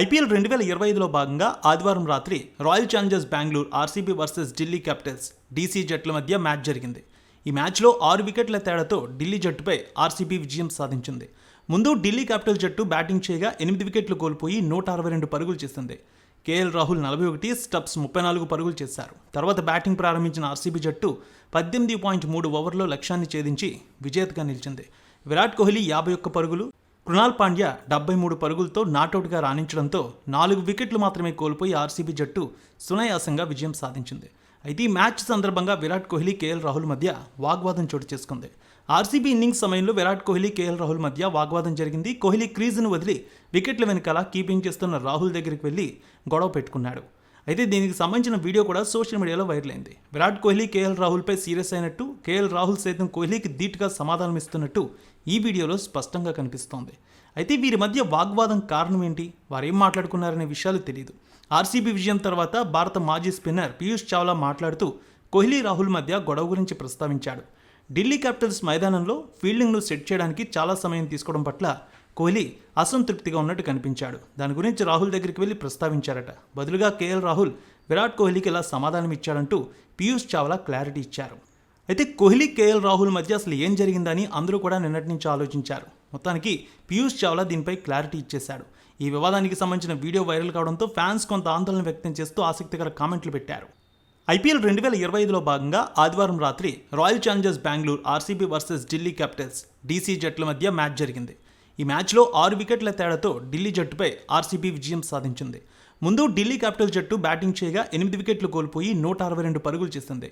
IPL రెండు వేల ఇరవై ఐదులో భాగంగా ఆదివారం రాత్రి Royal Challengers Bengaluru RCB versus Delhi Capitals DC జట్ల మధ్య మ్యాచ్ జరిగింది. ఈ మ్యాచ్లో ఆరు వికెట్ల తేడాతో ఢిల్లీ జట్టుపై ఆర్సీబీ విజయం సాధించింది. ముందు ఢిల్లీ క్యాపిటల్ జట్టు బ్యాటింగ్ చేయగా ఎనిమిది వికెట్లు కోల్పోయి నూట అరవై రెండు పరుగులు చేసింది. కేఎల్ రాహుల్ నలభై ఒకటి స్టబ్స్ ముప్పై నాలుగు పరుగులు చేశారు. తర్వాత బ్యాటింగ్ ప్రారంభించిన ఆర్సీబీ జట్టు పద్దెనిమిది పాయింట్ మూడు ఓవర్లో లక్ష్యాన్ని ఛేదించి విజేతగా నిలిచింది. విరాట్ కోహ్లీ యాభై ఒక్క పరుగులు కృణాల్ పాండ్యా డెబ్బై మూడు పరుగులతో నాటౌట్గా రాణించడంతో నాలుగు వికెట్లు మాత్రమే కోల్పోయి ఆర్సీబీ జట్టు సునాయాసంగా విజయం సాధించింది. అయితే ఈ మ్యాచ్ సందర్భంగా విరాట్ కోహ్లీ కేఎల్ రాహుల్ మధ్య వాగ్వాదం చోటు చేసుకుంది. ఆర్సీబీ ఇన్నింగ్స్ సమయంలో విరాట్ కోహ్లీ కేఎల్ రాహుల్ మధ్య వాగ్వాదం జరిగింది. కోహ్లీ క్రీజును వదిలి వికెట్ల వెనకాల కీపింగ్ చేస్తున్న రాహుల్ దగ్గరికి వెళ్ళి గొడవ పెట్టుకున్నాడు. అయితే దీనికి సంబంధించిన వీడియో కూడా సోషల్ మీడియాలో వైరల్ అయింది. విరాట్ కోహ్లీ కేఎల్ రాహుల్పై సీరియస్ అయినట్టు కేఎల్ రాహుల్ సైతం కోహ్లీకి ధీటుగా సమాధానం ఇస్తున్నట్టు ఈ వీడియోలో స్పష్టంగా కనిపిస్తోంది. అయితే వీరి మధ్య వాగ్వాదం కారణం ఏంటి? వారేం మాట్లాడుకున్నారనే విషయాలు తెలియదు ఆర్సీబీ విజయం తర్వాత భారత మాజీ స్పిన్నర్ పీయూష్ చావ్లా మాట్లాడుతూ కోహ్లీ రాహుల్ మధ్య గొడవ గురించి ప్రస్తావించాడు. ఢిల్లీ క్యాపిటల్స్ మైదానంలో ఫీల్డింగ్ను సెట్ చేయడానికి చాలా సమయం తీసుకోవడం పట్ల కోహ్లీ అసంతృప్తిగా ఉన్నట్టు కనిపించాడు. దాని గురించి రాహుల్ దగ్గరికి వెళ్ళి ప్రస్తావించారట. బదులుగా కేఎల్ రాహుల్ విరాట్ కోహ్లీకి ఇలా సమాధానం ఇచ్చాడంటూ పీయూష్ చావ్లా క్లారిటీ ఇచ్చారు. అయితే కోహ్లీ కేఎల్ రాహుల్ మధ్య అసలు ఏం జరిగిందని అందరూ కూడా నిన్నటి నుంచి ఆలోచించారు. మొత్తానికి పీయూష్ చావ్లా దీనిపై క్లారిటీ ఇచ్చేశాడు. ఈ వివాదానికి సంబంధించిన వీడియో వైరల్ కావడంతో ఫ్యాన్స్ కొంత ఆందోళన వ్యక్తం చేస్తూ ఆసక్తికర కామెంట్లు పెట్టారు. ఐపీఎల్ రెండు వేల ఇరవై ఐదులో భాగంగా ఆదివారం రాత్రి Royal Challengers Bengaluru RCB versus Delhi Capitals DC జట్ల మధ్య మ్యాచ్ జరిగింది. ఈ మ్యాచ్లో ఆరు వికెట్ల తేడాతో ఢిల్లీ జట్టుపై ఆర్సీబీ విజయం సాధించింది. ముందు ఢిల్లీ క్యాపిటల్ జట్టు బ్యాటింగ్ చేయగా ఎనిమిది వికెట్లు కోల్పోయి నూట అరవై రెండు పరుగులు చేసింది.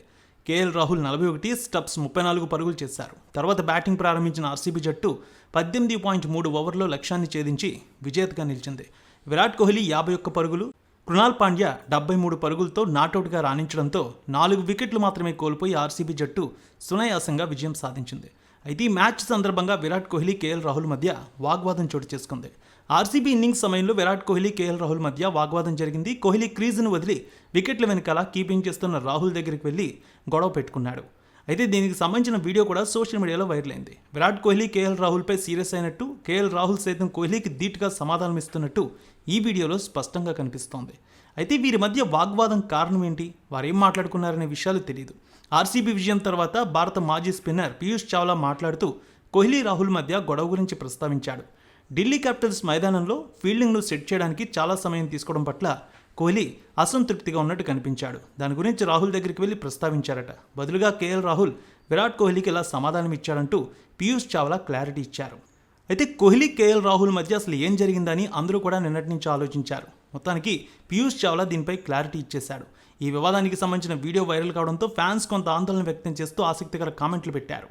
కేఎల్ రాహుల్ నలభై ఒకటి స్టప్స్ ముప్పై నాలుగు పరుగులు చేశారు. తర్వాత బ్యాటింగ్ ప్రారంభించిన ఆర్సీబీ జట్టు పద్దెనిమిది పాయింట్ మూడు ఓవర్లో లక్ష్యాన్ని ఛేదించి విజేతగా నిలిచింది. విరాట్ కోహ్లీ యాభై ఒక్క పరుగులు కృణాల్ పాండ్యా డెబ్బై మూడు పరుగులతో నాటౌట్గా రాణించడంతో నాలుగు వికెట్లు మాత్రమే కోల్పోయి ఆర్సీబీ జట్టు సునాయాసంగా విజయం సాధించింది. అయితే ఈ మ్యాచ్ సందర్భంగా విరాట్ కోహ్లీ కేఎల్ రాహుల్ మధ్య వాగ్వాదం చోటు చేసుకుంది. ఆర్సీబీ ఇన్నింగ్స్ సమయంలో విరాట్ కోహ్లీ కేఎల్ రాహుల్ మధ్య వాగ్వాదం జరిగింది. కోహ్లీ క్రీజును వదిలి వికెట్ల వెనకాల కీపింగ్ చేస్తున్న రాహుల్ దగ్గరికి వెళ్ళి గొడవ పెట్టుకున్నాడు. అయితే దీనికి సంబంధించిన వీడియో కూడా సోషల్ మీడియాలో వైరల్ అయింది. విరాట్ కోహ్లీ కేఎల్ రాహుల్పై సీరియస్ అయినట్టు కేఎల్ రాహుల్ సైతం కోహ్లీకి ధీటుగా సమాధానం ఇస్తున్నట్టు ఈ వీడియోలో స్పష్టంగా కనిపిస్తోంది. అయితే వీరి మధ్య వాగ్వాదం కారణం ఏంటి? వారేం మాట్లాడుకున్నారనే విషయాలు తెలియదు ఆర్సీబీ విజయం తర్వాత భారత మాజీ స్పిన్నర్ పీయూష్ చావ్లా మాట్లాడుతూ కోహ్లీ రాహుల్ మధ్య గొడవ గురించి ప్రస్తావించాడు. ఢిల్లీ క్యాపిటల్స్ మైదానంలో ఫీల్డింగ్ను సెట్ చేయడానికి చాలా సమయం తీసుకోవడం పట్ల కోహ్లీ అసంతృప్తిగా ఉన్నట్టు కనిపించాడు. దాని గురించి రాహుల్ దగ్గరికి వెళ్ళి ప్రస్తావించారట. బదులుగా కేఎల్ రాహుల్ విరాట్ కోహ్లీకి ఇలా సమాధానం ఇచ్చాడంటూ పీయూష్ చావ్లా క్లారిటీ ఇచ్చారు. అయితే కోహ్లీ కేఎల్ రాహుల్ మధ్య అసలు ఏం జరిగిందని అందరూ కూడా నిన్నటి నుంచి ఆలోచించారు. మొత్తానికి పీయూష్ చావ్లా దీనిపై క్లారిటీ ఇచ్చేశాడు. ఈ వివాదానికి సంబంధించిన వీడియో వైరల్ కావడంతో ఫ్యాన్స్ కొంత ఆందోళన వ్యక్తం చేస్తూ ఆసక్తికర కామెంట్లు పెట్టారు.